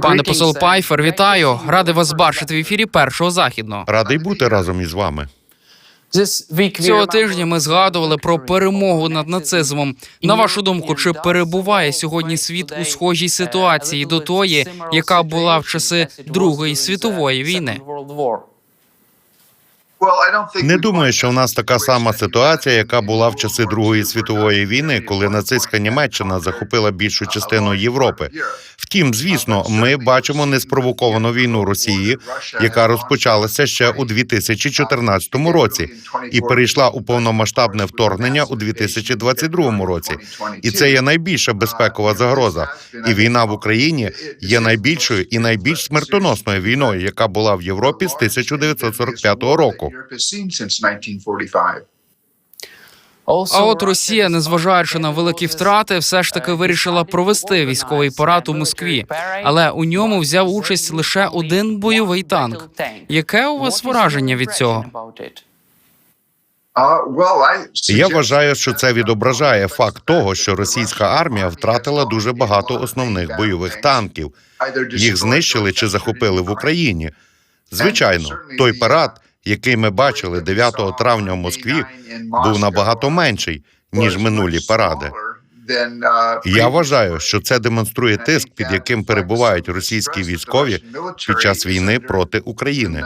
Пане посол Пайфер, вітаю. Радий вас бачити в ефірі першого західного. Радий бути разом із вами. Цього тижня ми згадували про перемогу над нацизмом. На вашу думку, чи перебуває сьогодні світ у схожій ситуації до тої, яка була в часи Другої світової війни? Не думаю, що в нас така сама ситуація, яка була в часи Другої світової війни, коли нацистська Німеччина захопила більшу частину Європи. Втім, звісно, ми бачимо неспровоковану війну Росії, яка розпочалася ще у 2014 році і перейшла у повномасштабне вторгнення у 2022 році. І це є найбільша безпекова загроза. І війна в Україні є найбільшою і найбільш смертоносною війною, яка була в Європі з 1945 року. А от Росія, незважаючи на великі втрати, все ж таки вирішила провести військовий парад у Москві, але у ньому взяв участь лише один бойовий танк. Яке у вас враження від цього? Я вважаю, що це відображає факт того, що російська армія втратила дуже багато основних бойових танків. Їх знищили чи захопили в Україні. Звичайно, той парад, який ми бачили 9 травня в Москві, був набагато менший ніж минулі паради. Я вважаю, що це демонструє тиск, під яким перебувають російські військові під час війни проти України.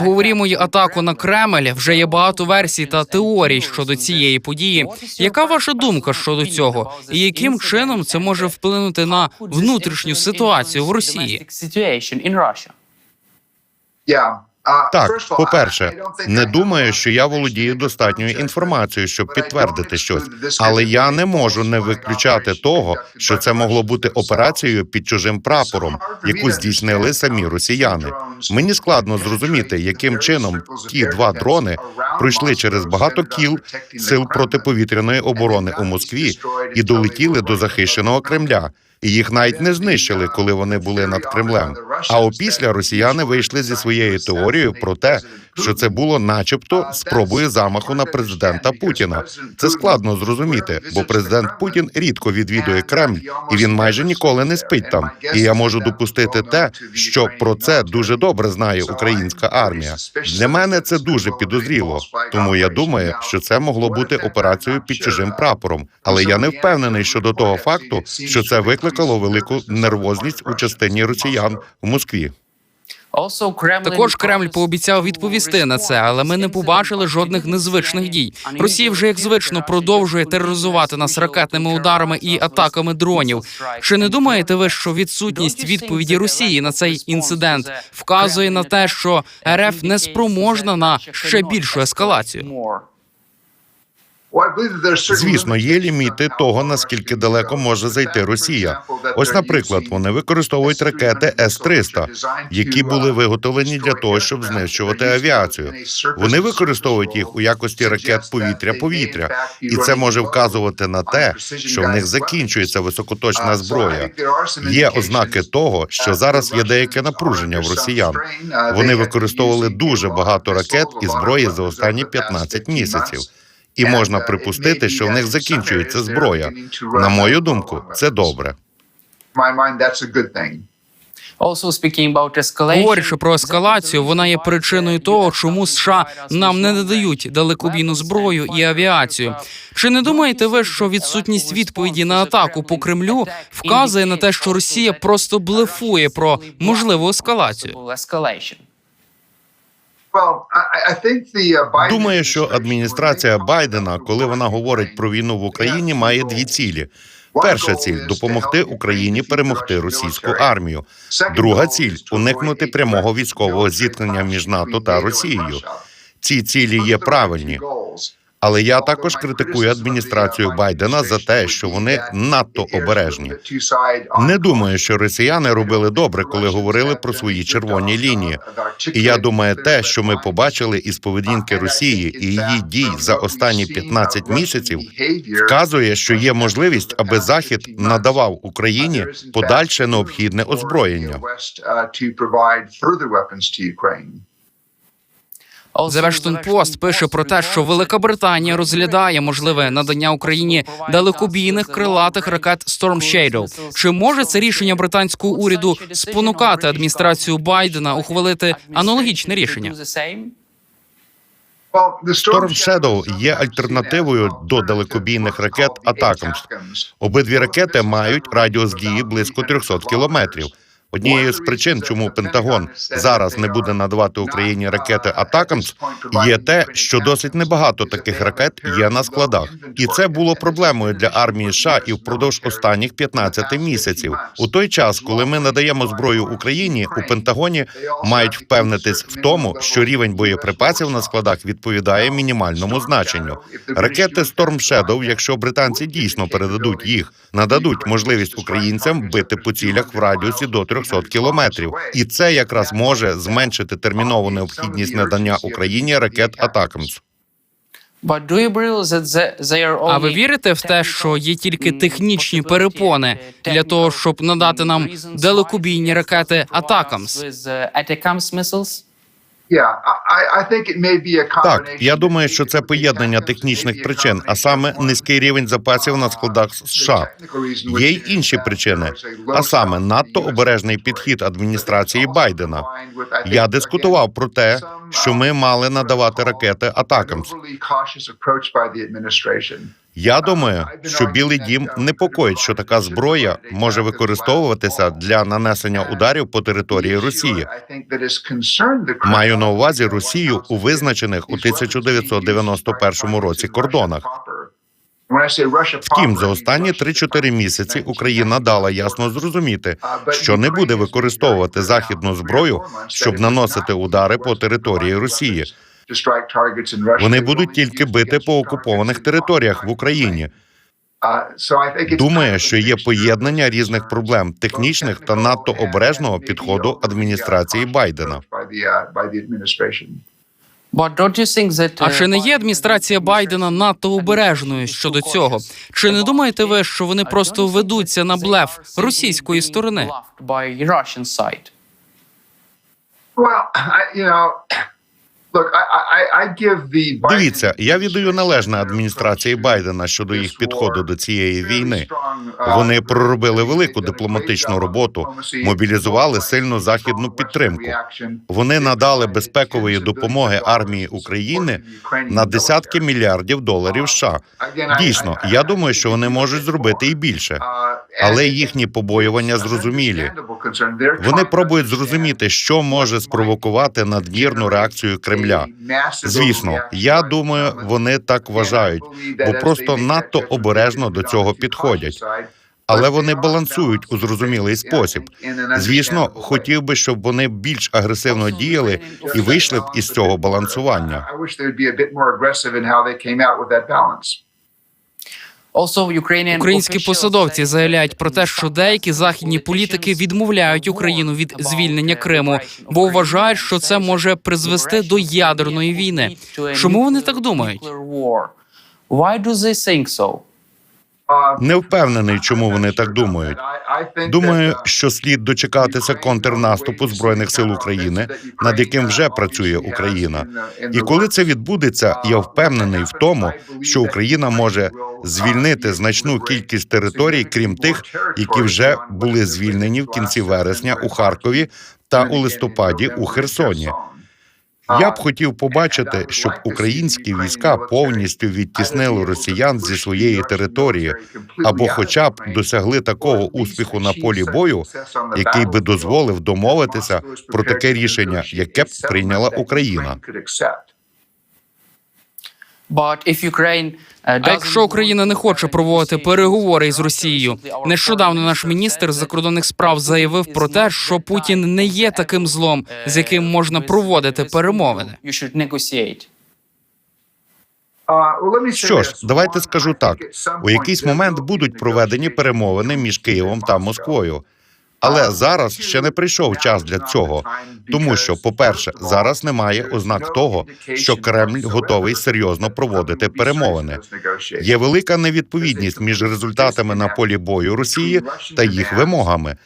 Обговорімо й атаку на Кремль. Вже є багато версій та теорій щодо цієї події. Яка ваша думка щодо цього? І яким чином це може вплинути на внутрішню ситуацію в Росії? Так, по-перше, не думаю, що я володію достатньою інформацією, щоб підтвердити щось, але я не можу не виключати того, що це могло бути операцією під чужим прапором, яку здійснили самі росіяни. Мені складно зрозуміти, яким чином ті два дрони пройшли через багато кіл сил протиповітряної оборони у Москві і долетіли до захищеного Кремля. І їх навіть не знищили, коли вони були над Кремлем. А опісля росіяни вийшли зі своєю теорією про те, що це було, начебто, спробою замаху на президента Путіна. Це складно зрозуміти, бо президент Путін рідко відвідує Кремль, і він майже ніколи не спить там. І я можу допустити те, що про це дуже добре знає українська армія. Для мене це дуже підозріло. Тому я думаю, що це могло бути операцією під чужим прапором. Але я не впевнений щодо того факту, що це викликало велику нервозність у частині росіян в Москві. Також Кремль пообіцяв відповісти на це, але ми не побачили жодних незвичних дій. Росія вже як звично продовжує тероризувати нас ракетними ударами і атаками дронів. Чи не думаєте ви, що відсутність відповіді Росії на цей інцидент вказує на те, що РФ не спроможна на ще більшу ескалацію? Звісно, є ліміти того, наскільки далеко може зайти Росія. Ось, наприклад, вони використовують ракети С-300, які були виготовлені для того, щоб знищувати авіацію. Вони використовують їх у якості ракет повітря-повітря, і це може вказувати на те, що в них закінчується високоточна зброя. Є ознаки того, що зараз є деяке напруження в росіян. Вони використовували дуже багато ракет і зброї за останні 15 місяців. І можна припустити, що в них закінчується зброя. На мою думку, це добре. Говорячи про ескалацію, вона є причиною того, чому США нам не надають далекобійну зброю і авіацію. Чи не думаєте ви, що відсутність відповіді на атаку по Кремлю вказує на те, що Росія просто блефує про можливу ескалацію? Думаю, що адміністрація Байдена, коли вона говорить про війну в Україні, має дві цілі. Перша ціль допомогти Україні перемогти російську армію. Друга ціль уникнути прямого військового зіткнення між НАТО та Росією. Ці цілі є правильні. Але я також критикую адміністрацію Байдена за те, що вони надто обережні. Не думаю, що росіяни робили добре, коли говорили про свої червоні лінії. І я думаю, те, що ми побачили із поведінки Росії і її дій за останні 15 місяців, вказує, що є можливість, аби Захід надавав Україні подальше необхідне озброєння. The Post пише про те, що Велика Британія розглядає можливе надання Україні далекобійних крилатих ракет Storm Shadow. Чи може це рішення британського уряду спонукати адміністрацію Байдена ухвалити аналогічне рішення? Storm Shadow є альтернативою до далекобійних ракет Атакамс. Обидві ракети мають радіус дії близько 300 кілометрів. Однією з причин, чому Пентагон зараз не буде надавати Україні ракети Атакамс, є те, що досить небагато таких ракет є на складах, і це було проблемою для армії США і впродовж останніх 15 місяців. У той час, коли ми надаємо зброю Україні, у Пентагоні мають впевнитись в тому, що рівень боєприпасів на складах відповідає мінімальному значенню. Ракети Storm Shadow, якщо британці дійсно передадуть їх, нададуть можливість українцям бити по цілях в радіусі до 300 кілометрів, і це якраз може зменшити термінову необхідність надання Україні ракет Атакамс. А ви вірите в те, що є тільки технічні перепони для того, щоб надати нам далекобійні ракети Атакамс? Так, я думаю, що це поєднання технічних причин, а саме низький рівень запасів на складах США. Є й інші причини, а саме надто обережний підхід адміністрації Байдена. Я дискутував про те, що ми мали надавати ракети Атакамс. Я думаю, що Білий Дім непокоїть, що така зброя може використовуватися для нанесення ударів по території Росії. Маю на увазі Росію у визначених у 1991 році кордонах. Втім, за останні 3-4 місяці Україна дала ясно зрозуміти, що не буде використовувати західну зброю, щоб наносити удари по території Росії. Вони будуть тільки бити по окупованих територіях в Україні. Думаю, що є поєднання різних проблем технічних та надто обережного підходу адміністрації Байдена. А чи не є адміністрація Байдена надто обережною щодо цього? Чи не думаєте ви, що вони просто ведуться на блеф російської сторони? Дивіться, я віддаю належне адміністрації Байдена щодо їх підходу до цієї війни. Вони проробили велику дипломатичну роботу, мобілізували сильну західну підтримку. Вони надали безпекової допомоги армії України на десятки мільярдів доларів. США. дійсно, я думаю, що вони можуть зробити і більше, але їхні побоювання зрозумілі. Вони пробують зрозуміти, що може спровокувати надмірну реакцію Кремля. Звісно, я думаю, вони так вважають, бо просто надто обережно до цього підходять. Але вони балансують у зрозумілий спосіб. Звісно, хотів би, щоб вони більш агресивно діяли і вийшли б із цього балансування. Українські посадовці заявляють про те, що деякі західні політики відмовляють Україну від звільнення Криму, бо вважають, що це може призвести до ядерної війни. Чому вони так думають? Не впевнений, чому вони так думають. Думаю, що слід дочекатися контрнаступу збройних сил України, над яким вже працює Україна. І коли це відбудеться, я впевнений в тому, що Україна може звільнити значну кількість територій, крім тих, які вже були звільнені в кінці вересня у Харкові та у листопаді у Херсоні. Я б хотів побачити, щоб українські війська повністю відтіснили росіян зі своєї території, або, хоча б, досягли такого успіху на полі бою, який би дозволив домовитися про таке рішення, яке б прийняла Україна. А якщо Україна не хоче проводити переговори із Росією, нещодавно наш міністр закордонних справ заявив про те, що Путін не є таким злом, з яким можна проводити перемовини. Що ж, давайте скажу так: у якийсь момент будуть проведені перемовини між Києвом та Москвою. Але зараз ще не прийшов час для цього, тому що, по-перше, зараз немає ознак того, що Кремль готовий серйозно проводити перемовини. Є велика невідповідність між результатами на полі бою Росії та їх вимогами.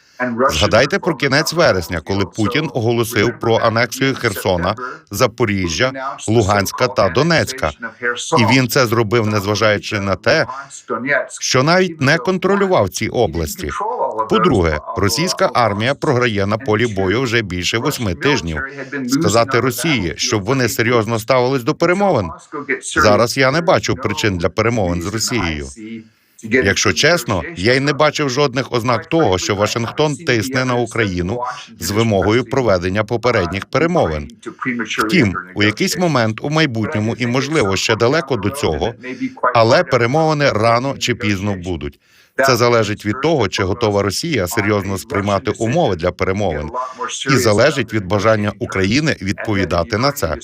Згадайте про кінець вересня, коли Путін оголосив про анексію Херсона, Запоріжжя, Луганська та Донецька. І він це зробив, незважаючи на те, що навіть не контролював ці області. По-друге, російська армія програє на полі бою вже більше восьми тижнів. Сказати Росії, щоб вони серйозно ставились до перемовин. Зараз я не бачу причин для перемовин з Росією. Якщо чесно, я й не бачив жодних ознак того, що Вашингтон тисне на Україну з вимогою проведення попередніх перемовин. Втім, у якийсь момент у майбутньому і можливо ще далеко до цього, але перемовини рано чи пізно будуть. Це залежить від того, чи готова Росія серйозно сприймати умови для перемовин, і залежить від бажання України відповідати на це.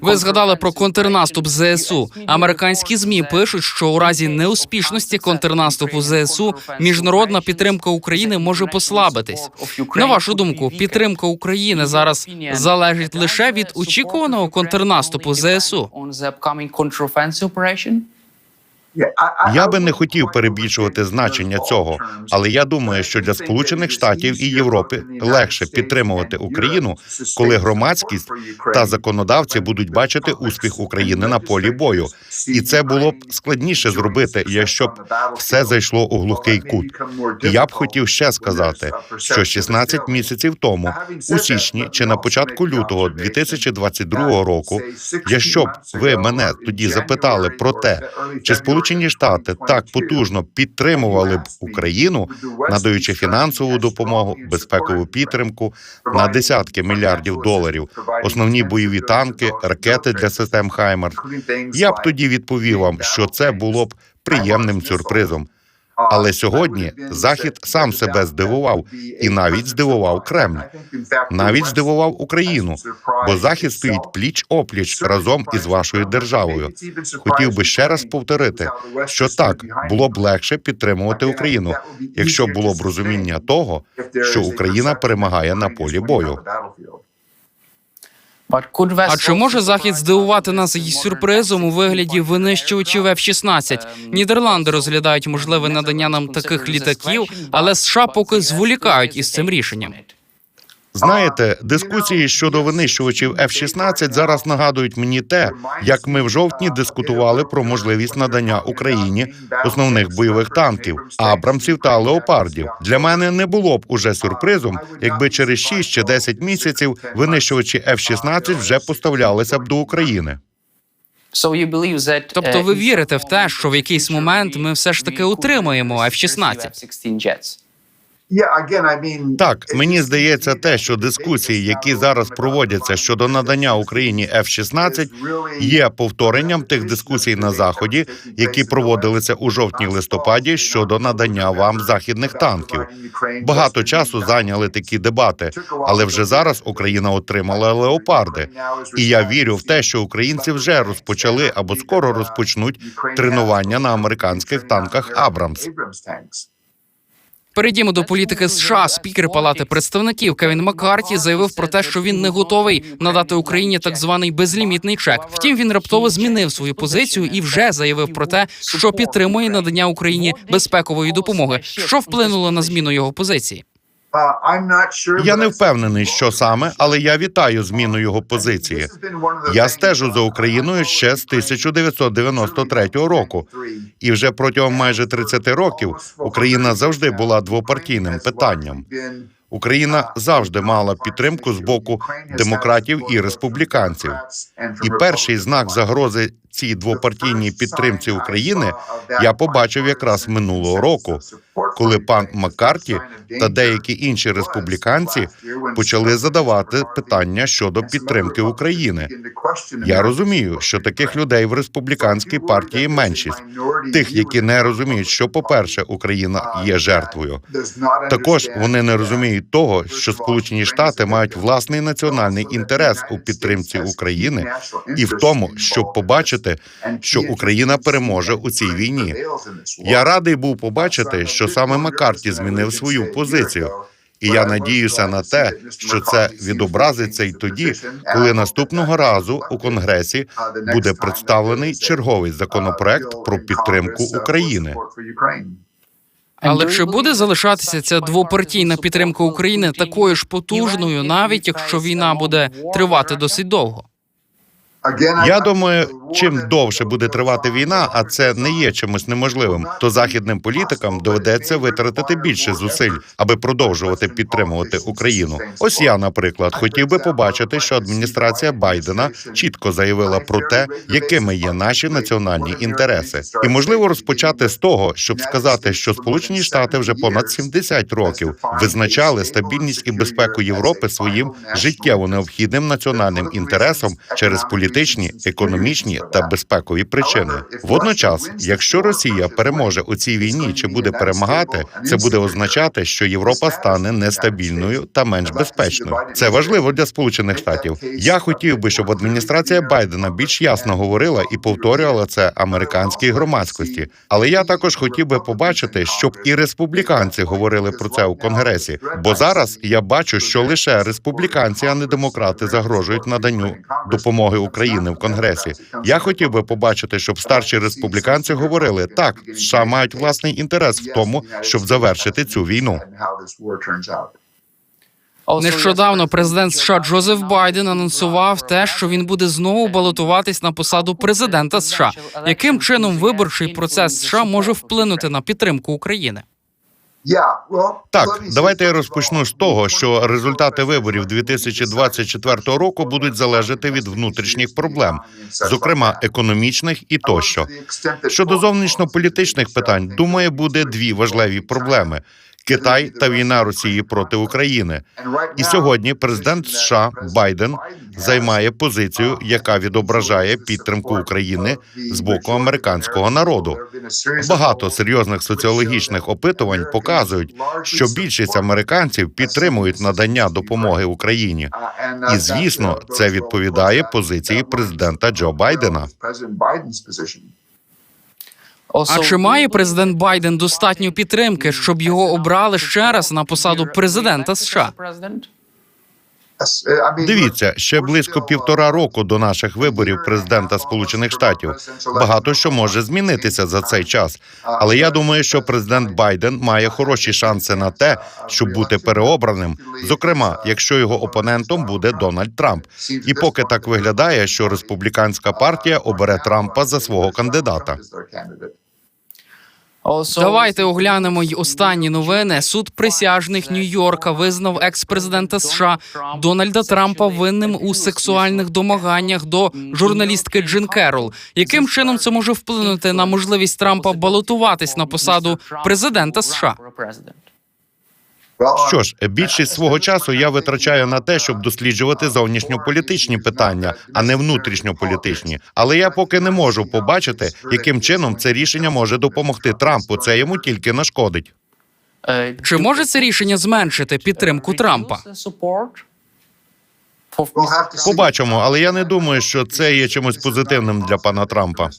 Ви згадали про контрнаступ ЗСУ. Американські змі пишуть, що у разі неуспішності контрнаступу ЗСУ міжнародна підтримка України може послабитись. На вашу думку, підтримка України зараз залежить лише від очікуваного контрнаступу ЗСУ. Я би не хотів перебільшувати значення цього, але я думаю, що для Сполучених Штатів і Європи легше підтримувати Україну, коли громадськість та законодавці будуть бачити успіх України на полі бою. І це було б складніше зробити, якщо б все зайшло у глухий кут. І я б хотів ще сказати, що 16 місяців тому, у січні чи на початку лютого 2022 року, якщо б ви мене тоді запитали про те, чи Сполучені Штати так потужно підтримували б Україну, надаючи фінансову допомогу, безпекову підтримку на десятки мільярдів доларів, основні бойові танки, ракети для систем Хаймарс. Я б тоді відповів вам, що це було б приємним сюрпризом. Але сьогодні Захід сам себе здивував і навіть здивував Кремль, навіть здивував Україну, бо Захід стоїть пліч опліч разом із вашою державою. Хотів би ще раз повторити, що так було б легше підтримувати Україну, якщо було б розуміння того, що Україна перемагає на полі бою. А чи може захід здивувати нас із сюрпризом у вигляді винищувачів F-16? Нідерланди розглядають можливе надання нам таких літаків, але США поки зволікають із цим рішенням. Знаєте, дискусії щодо винищувачів F-16 зараз нагадують мені те, як ми в жовтні дискутували про можливість надання Україні основних бойових танків, абрамсів та леопардів. Для мене не було б уже сюрпризом, якби через 6 чи 10 місяців винищувачі F-16 вже поставлялися б до України. Тобто ви вірите в те, що в якийсь момент ми все ж таки отримаємо F-16? Так, мені здається, те, що дискусії, які зараз проводяться щодо надання Україні F-16, є повторенням тих дискусій на заході, які проводилися у жовтні-листопаді щодо надання вам західних танків. Багато часу зайняли такі дебати, але вже зараз Україна отримала леопарди. І я вірю в те, що українці вже розпочали або скоро розпочнуть тренування на американських танках Абрамс. Перейдімо до політики США. Спікер Палати представників Кевін Маккарті заявив про те, що він не готовий надати Україні так званий безлімітний чек. Втім, він раптово змінив свою позицію і вже заявив про те, що підтримує надання Україні безпекової допомоги. Що вплинуло на зміну його позиції? Я не впевнений, що саме, але я вітаю зміну його позиції. Я стежу за Україною ще з 1993 року, і вже протягом майже 30 років Україна завжди була двопартійним питанням. Україна завжди мала підтримку з боку демократів і республіканців. І перший знак загрози цій двопартійній підтримці України я побачив якраз минулого року, коли пан Маккарті та деякі інші республіканці почали задавати питання щодо підтримки України. Я розумію, що таких людей в республіканській партії меншість тих, які не розуміють, що, по-перше, Україна є жертвою. Також вони не розуміють того, що Сполучені Штати мають власний національний інтерес у підтримці України і в тому, щоб побачити, що Україна переможе у цій війні. Я радий був побачити, що саме Маккарті змінив свою позицію. І я надіюся на те, що це відобразиться й тоді, коли наступного разу у Конгресі буде представлений черговий законопроект про підтримку України. Але чи буде залишатися ця двопартійна підтримка України такою ж потужною, навіть якщо війна буде тривати досить довго? Я думаю, чим довше буде тривати війна, а це не є чимось неможливим, то західним політикам доведеться витратити більше зусиль, аби продовжувати підтримувати Україну. Ось я, наприклад, хотів би побачити, що адміністрація Байдена чітко заявила про те, якими є наші національні інтереси, і можливо розпочати з того, щоб сказати, що Сполучені Штати вже понад 70 років визначали стабільність і безпеку Європи своїм життєво необхідним національним інтересом через політичні, економічні та безпекові причини. Водночас, якщо Росія переможе у цій війні чи буде перемагати, це буде означати, що Європа стане нестабільною та менш безпечною. Це важливо для Сполучених Штатів. Я хотів би, щоб адміністрація Байдена більш ясно говорила і повторювала це американській громадськості. Але я також хотів би побачити, щоб і республіканці говорили про це у конгресі. Бо зараз я бачу, що лише республіканці, а не демократи, загрожують наданню допомоги України в конгресі. Я хотів би побачити, щоб старші республіканці говорили так, США мають власний інтерес в тому, щоб завершити цю війну. Нещодавно президент США Джозеф Байден анонсував те, що він буде знову балотуватись на посаду президента США. Яким чином виборчий процес США може вплинути на підтримку України? Так, давайте я розпочну з того, що результати виборів 2024 року будуть залежати від внутрішніх проблем, зокрема економічних і тощо. Щодо зовнішньополітичних питань, думаю, буде дві важливі проблеми: Китай та війна Росії проти України. І сьогодні президент США Байден займає позицію, яка відображає підтримку України з боку американського народу. Багато серйозних соціологічних опитувань показують, що більшість американців підтримують надання допомоги Україні. І звісно, це відповідає позиції президента Джо Байдена. А чи має президент Байден достатньо підтримки, щоб його обрали ще раз на посаду президента США? Дивіться, ще близько півтора року до наших виборів президента Сполучених Штатів. Багато що може змінитися за цей час. Але я думаю, що президент Байден має хороші шанси на те, щоб бути переобраним, зокрема, якщо його опонентом буде Дональд Трамп. І поки так виглядає, що республіканська партія обере Трампа за свого кандидата. Давайте оглянемо й останні новини. Суд присяжних Нью-Йорка визнав екс-президента США Дональда Трампа винним у сексуальних домаганнях до журналістки Джин Керол. Яким чином це може вплинути на можливість Трампа балотуватись на посаду президента США? Що ж, більшість свого часу я витрачаю на те, щоб досліджувати зовнішньополітичні питання, а не внутрішньополітичні. Але я поки не можу побачити, яким чином це рішення може допомогти Трампу. Це йому тільки нашкодить. Чи може це рішення зменшити підтримку Трампа? Побачимо, але я не думаю, що це є чимось позитивним для пана Трампа.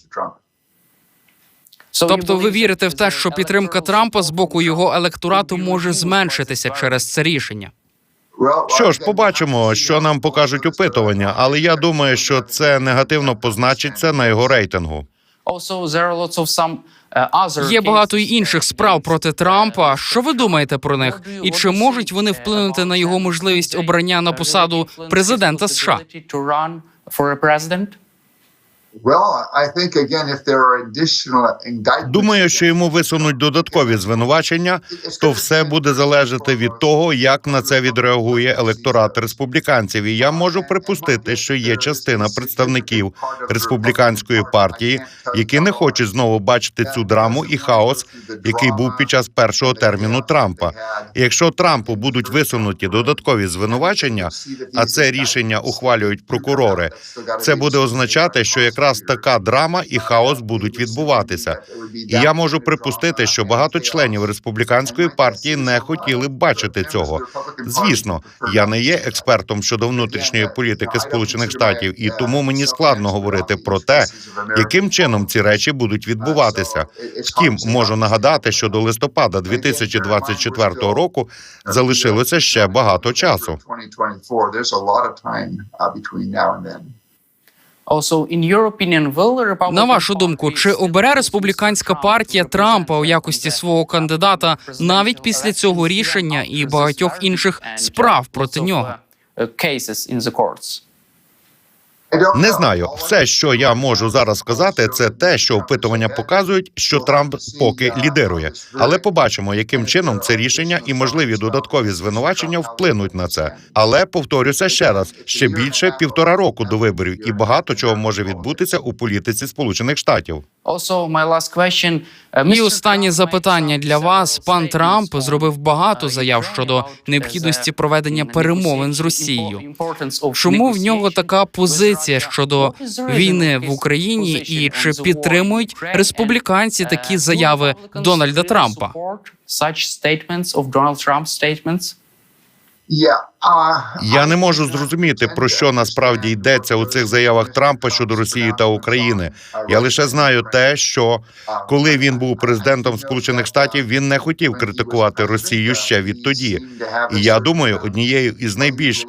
Тобто, ви вірите в те, що підтримка Трампа з боку його електорату може зменшитися через це рішення? Що ж, побачимо, що нам покажуть опитування, але я думаю, що це негативно позначиться на його рейтингу. Є багато й інших справ проти Трампа. Що ви думаєте про них? І чи можуть вони вплинути на його можливість обрання на посаду президента США? Думаю, що йому висунуть додаткові звинувачення, то все буде залежати від того, як на це відреагує електорат республіканців. І я можу припустити, що є частина представників республіканської партії, які не хочуть знову бачити цю драму і хаос, який був під час першого терміну Трампа. І якщо Трампу будуть висунуті додаткові звинувачення, а це рішення ухвалюють прокурори, це буде означати, що якраз якраз така драма і хаос будуть відбуватися. І я можу припустити, що багато членів республіканської партії не хотіли б бачити цього. Звісно, я не є експертом щодо внутрішньої політики Сполучених Штатів, і тому мені складно говорити про те, яким чином ці речі будуть відбуватися. Втім, можу нагадати, що до листопада 2024 року залишилося ще багато часу. На вашу думку, чи обере республіканська партія Трампа у якості свого кандидата навіть після цього рішення і багатьох інших справ проти нього? Не знаю, все, що я можу зараз сказати, це те, що опитування показують, що Трамп поки лідирує. Але побачимо, яким чином це рішення і можливі додаткові звинувачення вплинуть на це. Але повторюся ще раз: ще більше півтора року до виборів, і багато чого може відбутися у політиці Сполучених Штатів. І останнє запитання для вас. Пан Трамп зробив багато заяв щодо необхідності проведення перемовин з Росією. Чому в нього така позиція щодо війни в Україні, і чи підтримують республіканці такі заяви Дональда Трампа? Я не можу зрозуміти про що насправді йдеться у цих заявах Трампа щодо Росії та України. Я лише знаю те, що коли він був президентом Сполучених Штатів, він не хотів критикувати Росію ще відтоді. І я думаю, однією із найбільш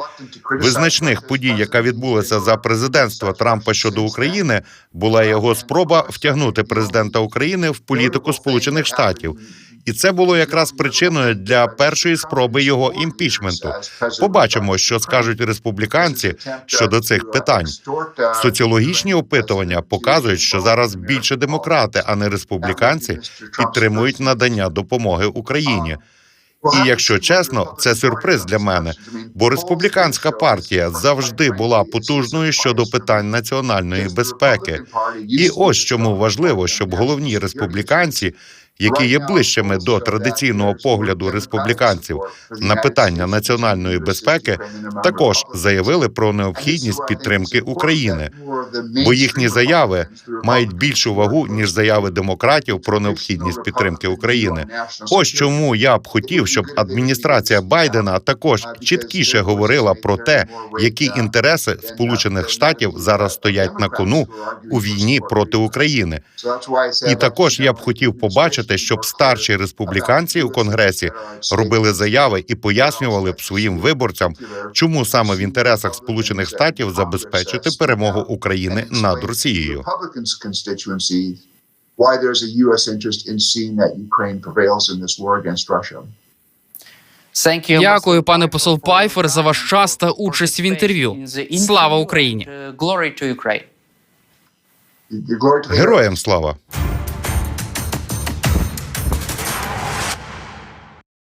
визначних подій, яка відбулася за президентства Трампа щодо України, була його спроба втягнути президента України в політику Сполучених Штатів. І це було якраз причиною для першої спроби його імпічменту. Побачимо, що скажуть республіканці щодо цих питань. Соціологічні опитування показують, що зараз більше демократи, а не республіканці, підтримують надання допомоги Україні. І якщо чесно, це сюрприз для мене, бо республіканська партія завжди була потужною щодо питань національної безпеки. І ось чому важливо, щоб головні республіканці, які є ближчими до традиційного погляду республіканців на питання національної безпеки, також заявили про необхідність підтримки України, бо їхні заяви мають більшу вагу ніж заяви демократів про необхідність підтримки України. Ось чому я б хотів, щоб адміністрація Байдена також чіткіше говорила про те, які інтереси Сполучених Штатів зараз стоять на кону у війні проти України. І також я б хотів побачити, щоб старші республіканці у конгресі робили заяви і пояснювали б своїм виборцям, чому саме в інтересах Сполучених Штатів забезпечити перемогу України над Росією. Why there's a U.S. interest in seeing that Ukraine prevails in this war against Russia. Дякую, пане посол Пайфер, за ваш час та участь в інтерв'ю. Слава Україні! To the Героям слава!